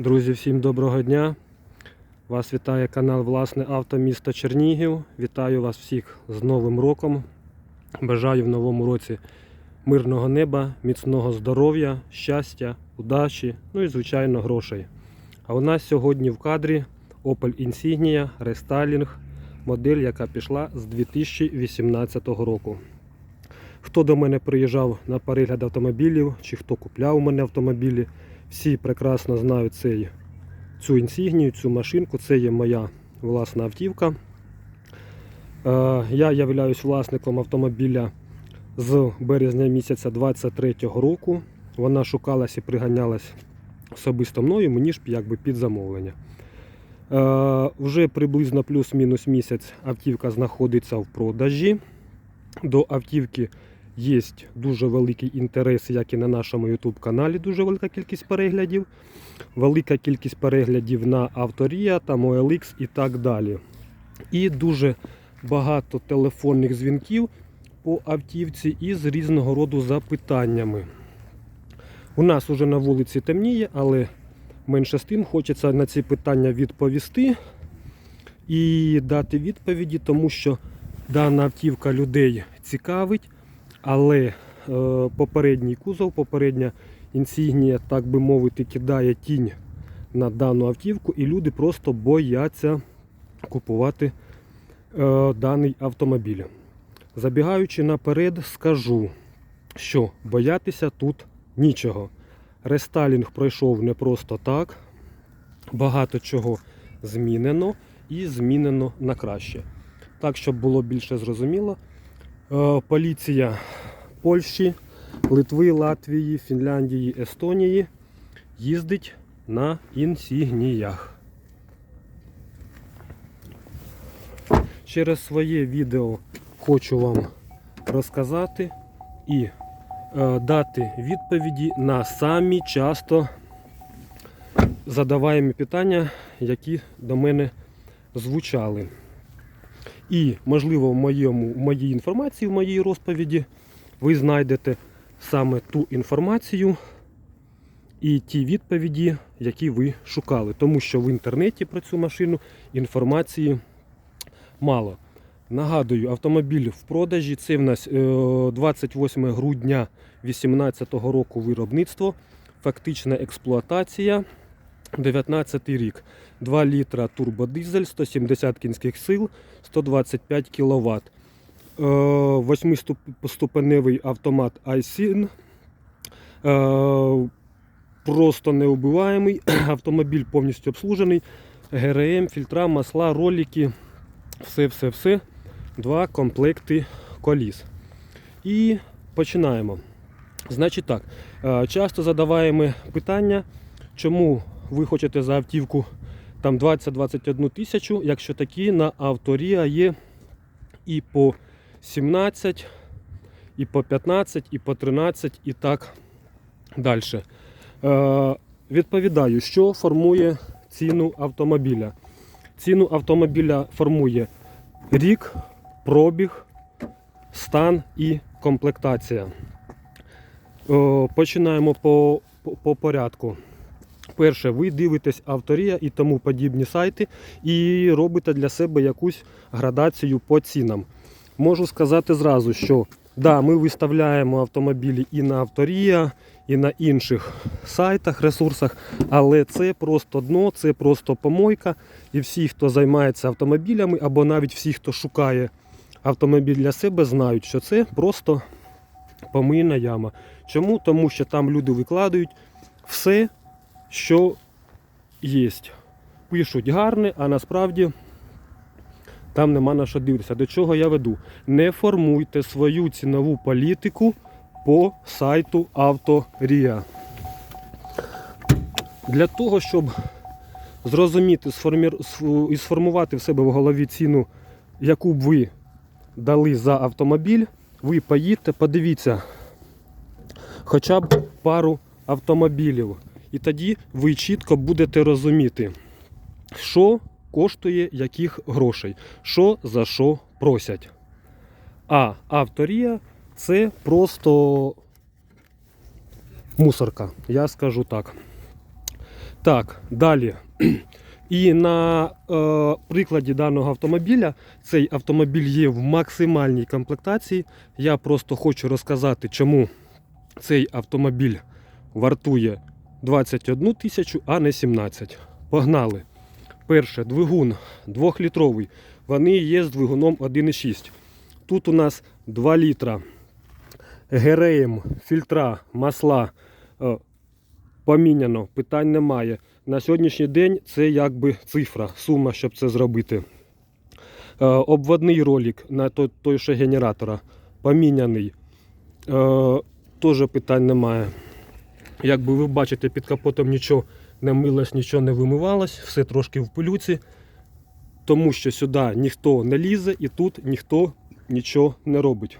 Друзі, всім доброго дня. Вас вітає канал Власне авто міста Чернігів. Вітаю вас всіх з Новим роком. Бажаю в новому році мирного неба, міцного здоров'я, щастя, удачі, ну і, звичайно, грошей. А у нас сьогодні в кадрі Opel Insignia Restyling, модель, яка пішла з 2018 року. Хто до мене приїжджав на перегляд автомобілів, чи хто купляв у мене автомобілі, всі прекрасно знають цей, цю інсігнію, цю машинку. Це є моя власна автівка. Е, я являюсь власником автомобіля з березня місяця 23-го року. Вона шукалась і приганялась особисто мною, мені ж якби під замовлення. Е, вже приблизно плюс-мінус місяць автівка знаходиться в продажі. До автівки є дуже великий інтерес, як і на нашому YouTube каналі, дуже велика кількість переглядів, велика кількість переглядів на Авторія, там OLX і так далі. І дуже багато телефонних дзвінків по автівці із різного роду запитаннями. У нас уже на вулиці темніє, але менше з тим хочеться на ці питання відповісти і дати відповіді, тому що дана автівка людей цікавить, але е, попередній кузов, попередня інсігнія, так би мовити, кидає тінь на дану автівку, і люди просто бояться купувати е, даний автомобіль. Забігаючи наперед, скажу, що боятися тут нічого. Рестайлінг пройшов не просто так. Багато чого змінено і змінено на краще. Так, щоб було більше зрозуміло, поліція Польщі, Литви, Латвії, Фінляндії, Естонії їздить на інсігніях. Через своє відео хочу вам розказати і е, дати відповіді на самі часто задаваємі питання, які до мене звучали. І, можливо, в, моєму, в моїй інформації, в моїй розповіді, ви знайдете саме ту інформацію і ті відповіді, які ви шукали. Тому що в інтернеті про цю машину інформації мало. Нагадую, автомобіль в продажі. Це в нас е, 28 грудня 2018 року виробництво, фактична експлуатація. 19 рік. 2 літра турбодизель, 170 кінських сил, 125 кВт. 8-ступеневий автомат iSyn. Е, Просто неубиваємий. Автомобіль повністю обслужений. ГРМ, фільтра, масла, ролики. Все-все-все. Два комплекти коліс. І починаємо. Значить так, е, часто задаваємо питання, чому ви хочете за автівку там 20-21 тисячу, якщо такі на авторія є і по 17, і по 15, і по 13, і так далі. Е, відповідаю, що формує ціну автомобіля. Ціну автомобіля формує рік, пробіг, стан і комплектація. Е, починаємо по, по, по порядку. Перше, ви дивитесь авторія і тому подібні сайти і робите для себе якусь градацію по цінам. Можу сказати зразу, що да, ми виставляємо автомобілі і на авторія, і на інших сайтах, ресурсах, але це просто дно, це просто помойка. І всі, хто займається автомобілями, або навіть всі, хто шукає автомобіль для себе, знають, що це просто помийна яма. Чому? Тому що там люди викладають все що є. Пишуть гарне, а насправді там нема на що дивитися. До чого я веду? Не формуйте свою цінову політику по сайту Авторія. Для того, щоб зрозуміти і сформувати в себе в голові ціну, яку б ви дали за автомобіль, ви поїдьте, подивіться хоча б пару автомобілів. І тоді ви чітко будете розуміти, що коштує яких грошей, що за що просять. А авторія це просто мусорка, я скажу так. Так, далі. І на е, прикладі даного автомобіля цей автомобіль є в максимальній комплектації. Я просто хочу розказати, чому цей автомобіль вартує 21 тисячу, а не 17. Погнали. Перше, двигун 2-літровий. Вони є з двигуном 1,6. Тут у нас 2 літра. ГРМ, фільтра, масла е, поміняно, питань немає. На сьогоднішній день це якби цифра, сума, щоб це зробити. Е, обводний ролик на той, той ще генератора поміняний. Е, теж питань немає. Якби ви бачите, під капотом нічого не милось, нічого не вимивалось, все трошки в пилюці, тому що сюди ніхто не лізе і тут ніхто нічого не робить.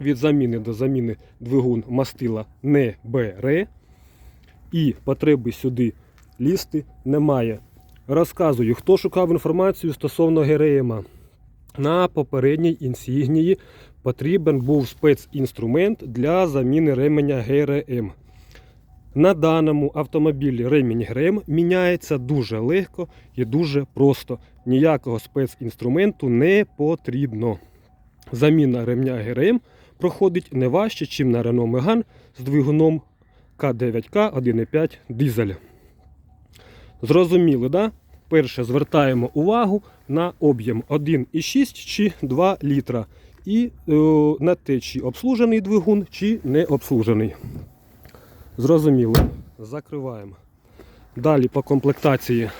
Від заміни до заміни двигун мастила не бере і потреби сюди лізти немає. Розказую, хто шукав інформацію стосовно ГРМа. На попередній інсігнії потрібен був спецінструмент для заміни ременя ГРМ. На даному автомобілі ремінь ГРМ міняється дуже легко і дуже просто. Ніякого спецінструменту не потрібно. Заміна ремня ГРМ проходить не важче, ніж на Renault Megane з двигуном К9К 1,5 дизель. Зрозуміли, да? Перше звертаємо увагу на об'єм 1,6 чи 2 літра. І е, на те, чи обслужений двигун, чи не обслужений. Зрозуміло. Закриваємо. Далі по комплектації.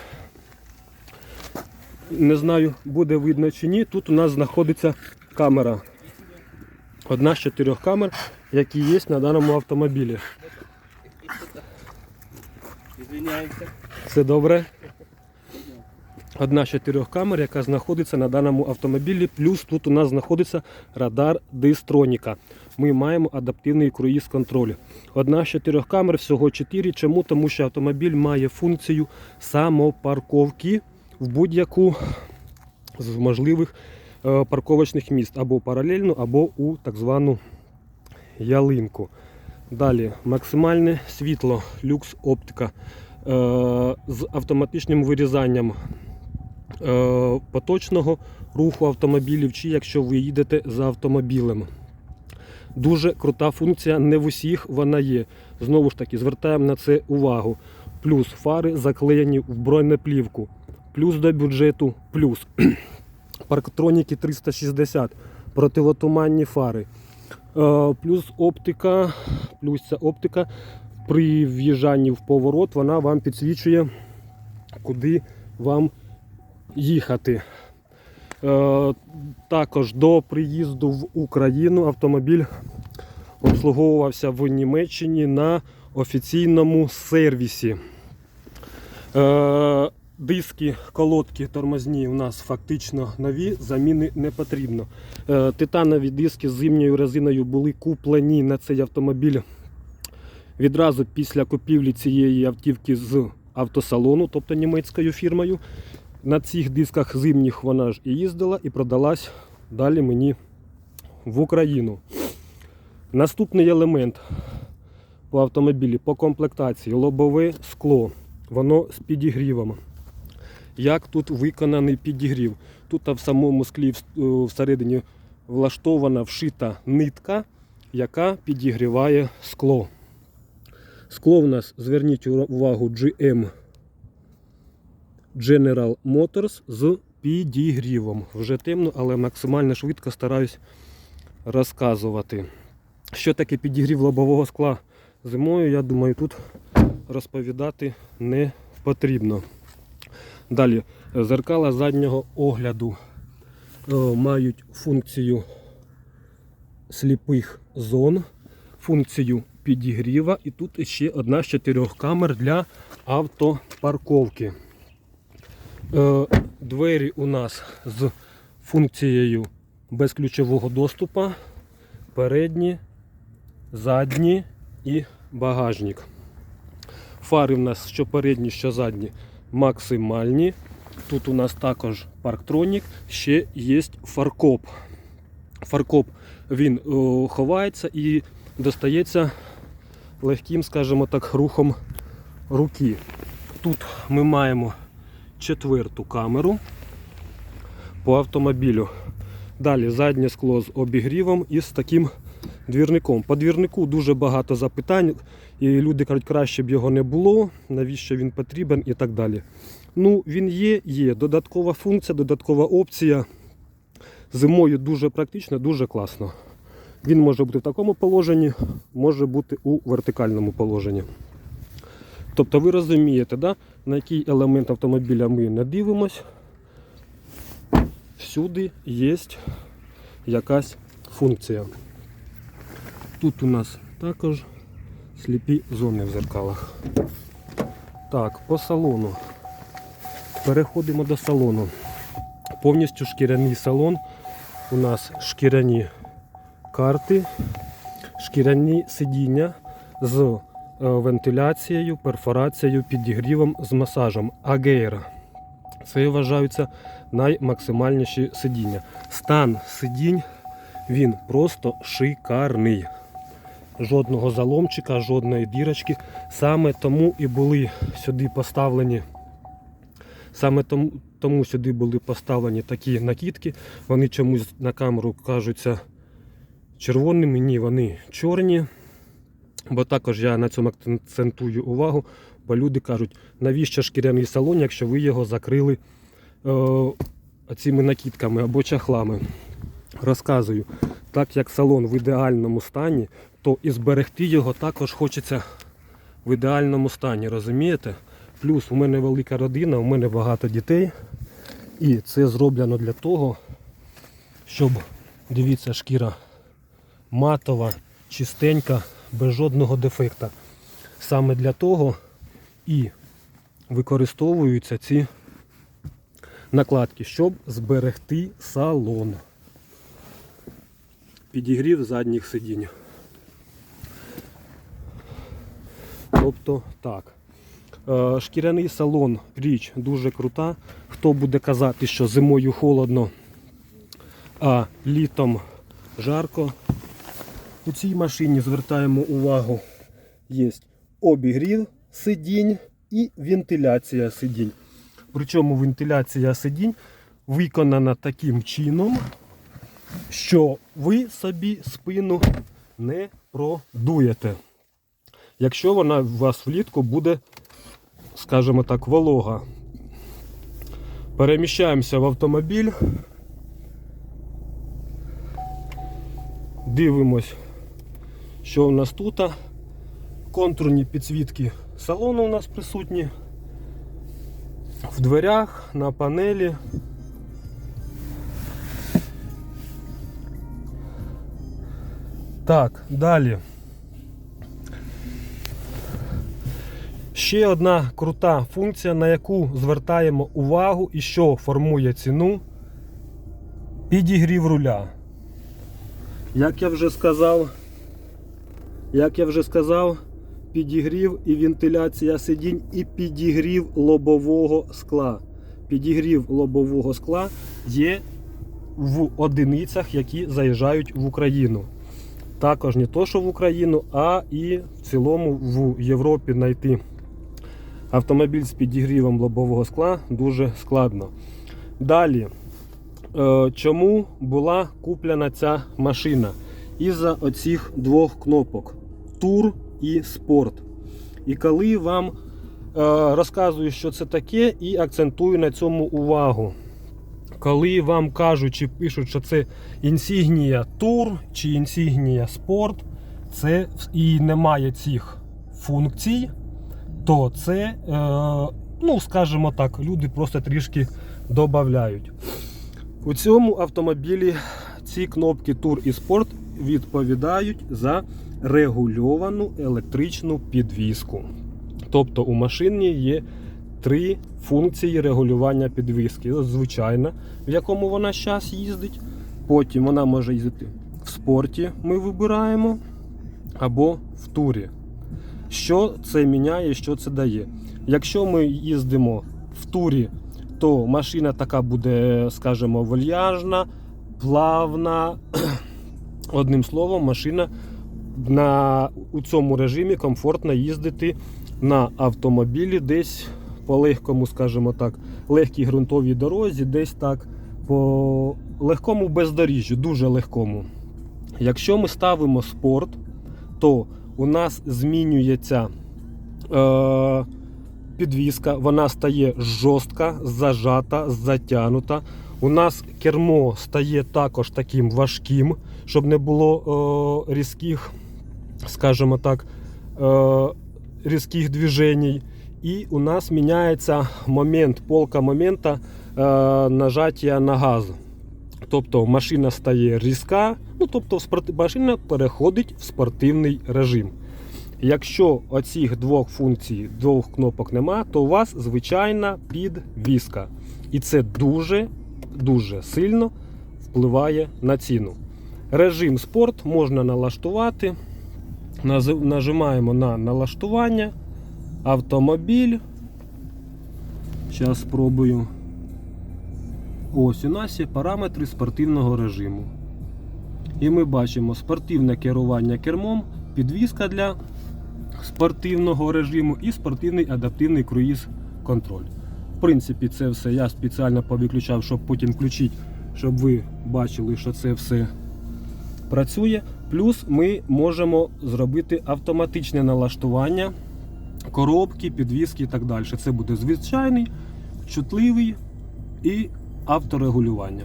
Не знаю, буде видно чи ні. Тут у нас знаходиться камера. Одна з чотирьох камер, які є на даному автомобілі. Все добре. Одна з чотирьох камер, яка знаходиться на даному автомобілі. Плюс тут у нас знаходиться радар Дистроніка. Ми маємо адаптивний круїз контроль. Одна з чотирьох камер, всього чотири. Чому? Тому що автомобіль має функцію самопарковки в будь-яку з можливих е, парковочних міст або паралельно, або у так звану ялинку. Далі максимальне світло, люкс оптика е, з автоматичним вирізанням поточного руху автомобілів, чи якщо ви їдете за автомобілем. Дуже крута функція, не в усіх вона є. Знову ж таки, звертаємо на це увагу. Плюс фари заклеєні в бронеплівку, плюс до бюджету, плюс парктроніки 360, противотуманні фари. Е, Плюс оптика, плюс ця оптика при в'їжджанні в поворот вона вам підсвічує, куди вам їхати. Е, Також до приїзду в Україну автомобіль обслуговувався в Німеччині на офіційному сервісі. Е, Диски, колодки тормозні у нас фактично нові, заміни не потрібно. Е, Титанові диски з зимньою резиною були куплені на цей автомобіль відразу після купівлі цієї автівки з автосалону, тобто німецькою фірмою. На цих дисках зимніх вона ж і їздила і продалась далі мені в Україну. Наступний елемент по автомобілі по комплектації лобове скло. Воно з підігрівом. Як тут виконаний підігрів? Тут в самому склі всередині влаштована вшита нитка, яка підігріває скло. Скло в нас, зверніть увагу, GM General Motors з підігрівом. Вже темно, але максимально швидко стараюсь розказувати. Що таке підігрів лобового скла зимою, я думаю, тут розповідати не потрібно. Далі, зеркала заднього огляду е, мають функцію сліпих зон, функцію підігріва, і тут ще одна з чотирьох камер для автопарковки. Е, Двері у нас з функцією безключового доступу, передні, задні і багажник. Фари в нас що передні, що задні максимальні. Тут у нас також парктронік, ще є фаркоп. Фаркоп він о, ховається і достається легким, скажімо так, рухом руки. Тут ми маємо четверту камеру по автомобілю. Далі заднє скло з обігрівом і з таким двірником. По двірнику дуже багато запитань, і люди кажуть, краще б його не було, навіщо він потрібен і так далі. Ну, він є, є. Додаткова функція, додаткова опція. Зимою дуже практично, дуже класно. Він може бути в такому положенні, може бути у вертикальному положенні. Тобто ви розумієте, да, на який елемент автомобіля ми не дивимось. Всюди є якась функція. Тут у нас також сліпі зони в зеркалах. Так, по салону. Переходимо до салону. Повністю шкіряний салон. У нас шкіряні карти, шкіряні сидіння з вентиляцією, перфорацією, підігрівом з масажем. Агейра. Це вважаються наймаксимальніші сидіння. Стан сидінь він просто шикарний. Жодного заломчика, жодної дірочки. Саме тому і були сюди поставлені. Саме тому, тому сюди були поставлені такі накидки. Вони чомусь на камеру кажуться червоними, ні, вони чорні. Бо також я на цьому акцентую увагу, бо люди кажуть, навіщо шкіряний салон, якщо ви його закрили е, цими накидками або чахлами. Розказую, так як салон в ідеальному стані, то і зберегти його також хочеться в ідеальному стані, розумієте? Плюс у мене велика родина, у мене багато дітей. І це зроблено для того, щоб, дивіться, шкіра матова, чистенька, без жодного дефекта. Саме для того і використовуються ці накладки, щоб зберегти салон. Підігрів задніх сидінь. Тобто так. Е, Шкіряний салон річ дуже крута. Хто буде казати, що зимою холодно, а літом жарко. У цій машині звертаємо увагу, є обігрів сидінь і вентиляція сидінь. Причому вентиляція сидінь виконана таким чином, що ви собі спину не продуєте. Якщо вона у вас влітку буде, скажімо так, волога. Переміщаємося в автомобіль. Дивимось, що у нас тут. Контурні підсвітки салону у нас присутні. В дверях, на панелі. Так, далі. Ще одна крута функція, на яку звертаємо увагу і що формує ціну. Підігрів руля. Як я вже сказав, як я вже сказав, підігрів і вентиляція сидінь, і підігрів лобового скла. Підігрів лобового скла є в одиницях, які заїжджають в Україну. Також не то, що в Україну, а і в цілому в Європі знайти автомобіль з підігрівом лобового скла дуже складно. Далі, е, чому була куплена ця машина? Із-за оцих двох кнопок Тур і Спорт. І коли вам е, розказую, що це таке, і акцентую на цьому увагу. Коли вам кажуть чи пишуть, що це інсігнія Тур чи інсігнія Спорт, це і немає цих функцій, то це, е, ну, скажімо так, люди просто трішки додають. У цьому автомобілі ці кнопки Тур і Спорт відповідають за регульовану електричну підвіску. Тобто у машині є три функції регулювання підвіски. Звичайна, в якому вона зараз їздить. Потім вона може їздити в спорті, ми вибираємо, або в турі. Що це міняє, що це дає? Якщо ми їздимо в турі, то машина така буде, скажімо, вальяжна, плавна. Одним словом, машина на, у цьому режимі комфортно їздити на автомобілі десь по легкому, скажімо так, легкій ґрунтовій дорозі, десь так по легкому бездоріжжю, дуже легкому. Якщо ми ставимо спорт, то у нас змінюється е, підвіска, вона стає жорстка, зажата, затягнута. У нас кермо стає також таким важким, щоб не було е, різких, скажімо так, е, різких движень. І у нас міняється момент, полка момента е, нажаття на газ. Тобто машина стає різка, ну тобто машина переходить в спортивний режим. Якщо оцих двох функцій, двох кнопок нема, то у вас звичайна підвіска. І це дуже дуже сильно впливає на ціну. Режим спорт можна налаштувати. Нажимаємо на налаштування, автомобіль. Зараз спробую. Ось у нас є параметри спортивного режиму. І ми бачимо спортивне керування кермом, підвізка для спортивного режиму і спортивний адаптивний круїз контроль. В принципі, це все я спеціально повиключав, щоб потім включити, щоб ви бачили, що це все працює. Плюс ми можемо зробити автоматичне налаштування коробки, підвіски і так далі. Це буде звичайний, чутливий і авторегулювання.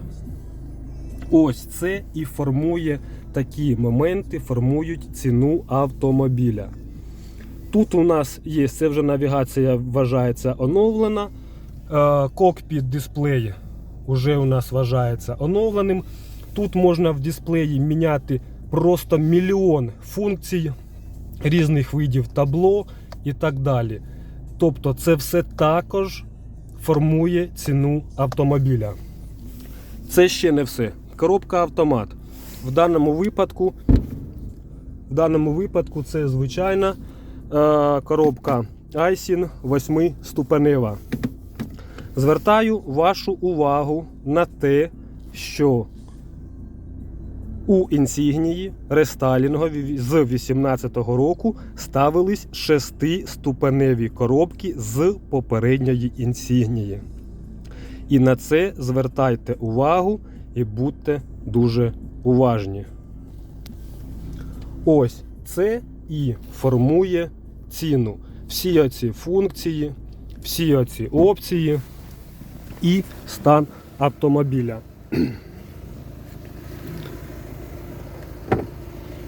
Ось це і формує такі моменти, формують ціну автомобіля. Тут у нас є, це вже навігація вважається оновлена. Е, Кокпіт дисплей вже у нас вважається оновленим. Тут можна в дисплеї міняти просто мільйон функцій різних видів табло і так далі. Тобто це все також формує ціну автомобіля. Це ще не все. Коробка автомат. В даному випадку, в даному випадку це звичайна е, коробка Айсін 8 ступенева. Звертаю вашу увагу на те, що у інсігнії рестайлінгові з 18-го року ставились 6-ступеневі коробки з попередньої інсігнії. І на це звертайте увагу і будьте дуже уважні. Ось це і формує ціну. Всі оці функції, всі оці опції і стан автомобіля.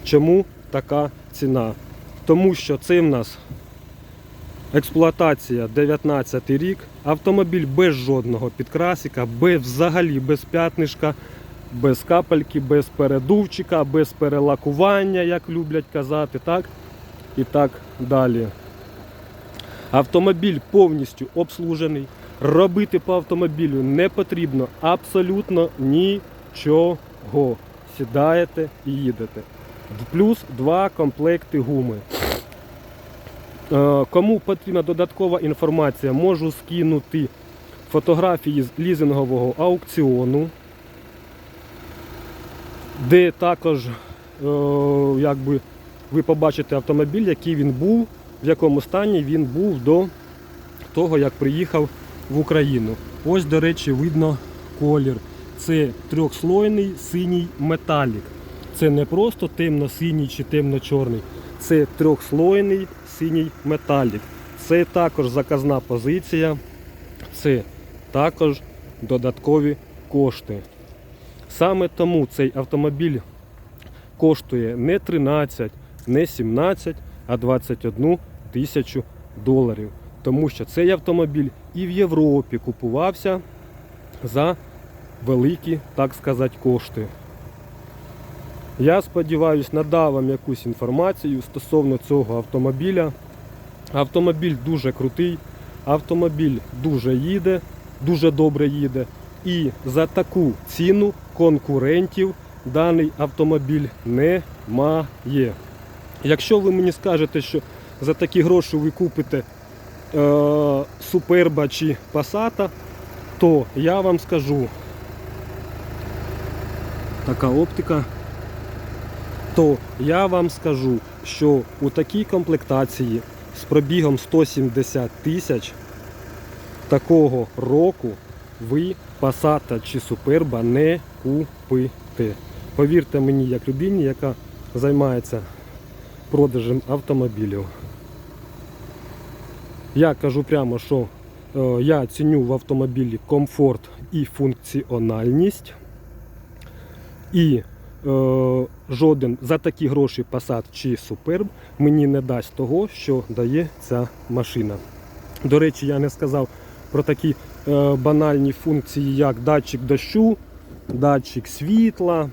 Чому така ціна? Тому що це в нас експлуатація 19 рік, автомобіль без жодного підкрасика, без, взагалі без п'ятнишка, без капельки, без передувчика, без перелакування, як люблять казати, так? І так далі. Автомобіль повністю обслужений. Робити по автомобілю не потрібно абсолютно нічого. Сідаєте і їдете. Плюс два комплекти гуми. Е, Кому потрібна додаткова інформація, можу скинути фотографії з лізингового аукціону, де також е, якби, ви побачите автомобіль, який він був, в якому стані він був до того, як приїхав в Україну. Ось, до речі, видно колір. Це трьохслойний синій металік. Це не просто темно-синій чи темно-чорний. Це трьохслойний синій металік. Це також заказна позиція. Це також додаткові кошти. Саме тому цей автомобіль коштує не 13, не 17, а 21 тисячу доларів. Тому що цей автомобіль і в Європі купувався за великі, так сказати, кошти. Я сподіваюся, надав вам якусь інформацію стосовно цього автомобіля. Автомобіль дуже крутий, автомобіль дуже їде, дуже добре їде. І за таку ціну конкурентів даний автомобіль не має. Якщо ви мені скажете, що за такі гроші ви купите е, Суперба чи Пасата, то я вам скажу така оптика то я вам скажу, що у такій комплектації з пробігом 170 тисяч такого року ви Passat чи Superba не купите. Повірте мені, як людині, яка займається продажем автомобілів. Я кажу прямо, що е, я ціню в автомобілі комфорт і функціональність. І жоден за такі гроші Passat чи Superb мені не дасть того, що дає ця машина. До речі, я не сказав про такі е, банальні функції, як датчик дощу, датчик світла.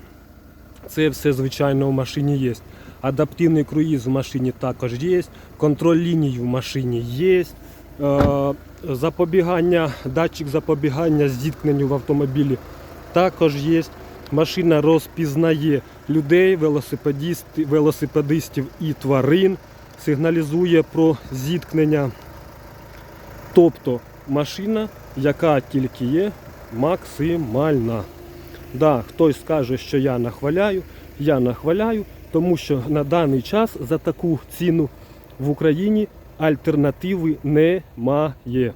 Це все, звичайно, в машині є. Адаптивний круїз в машині також є, контроль ліній в машині є. Е, запобігання, датчик запобігання зіткненню в автомобілі також є. Машина розпізнає людей, велосипедисти- велосипедистів і тварин, сигналізує про зіткнення. Тобто машина, яка тільки є, максимальна. Да, хтось скаже, що я нахваляю, я нахваляю, тому що на даний час за таку ціну в Україні альтернативи немає.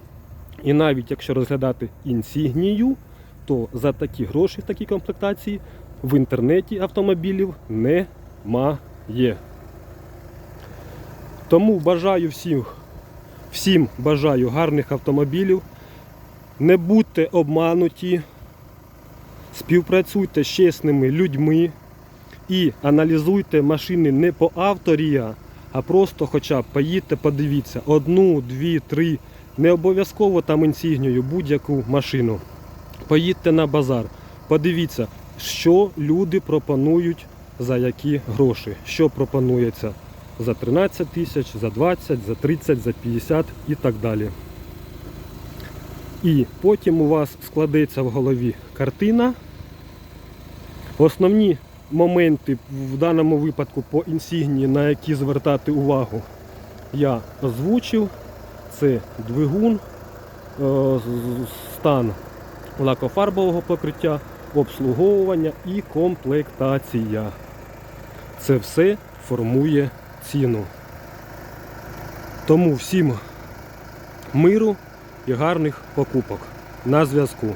І навіть якщо розглядати інсігнію, то за такі гроші в такій комплектації в інтернеті автомобілів немає. Тому бажаю всім, всім бажаю гарних автомобілів. Не будьте обмануті, співпрацюйте з чесними людьми і аналізуйте машини не по авторія, а просто хоча б поїдьте, подивіться одну, дві, три. Не обов'язково там інсігнію, будь-яку машину. Поїдьте на базар, подивіться, що люди пропонують за які гроші, що пропонується за 13 тисяч, за 20, за 30, за 50 і так далі. І потім у вас складеться в голові картина. Основні моменти в даному випадку по інсігнії, на які звертати увагу, я озвучив. Це двигун, е, стан лакофарбового покриття, обслуговування і комплектація. Це все формує ціну. Тому всім миру і гарних покупок. На зв'язку.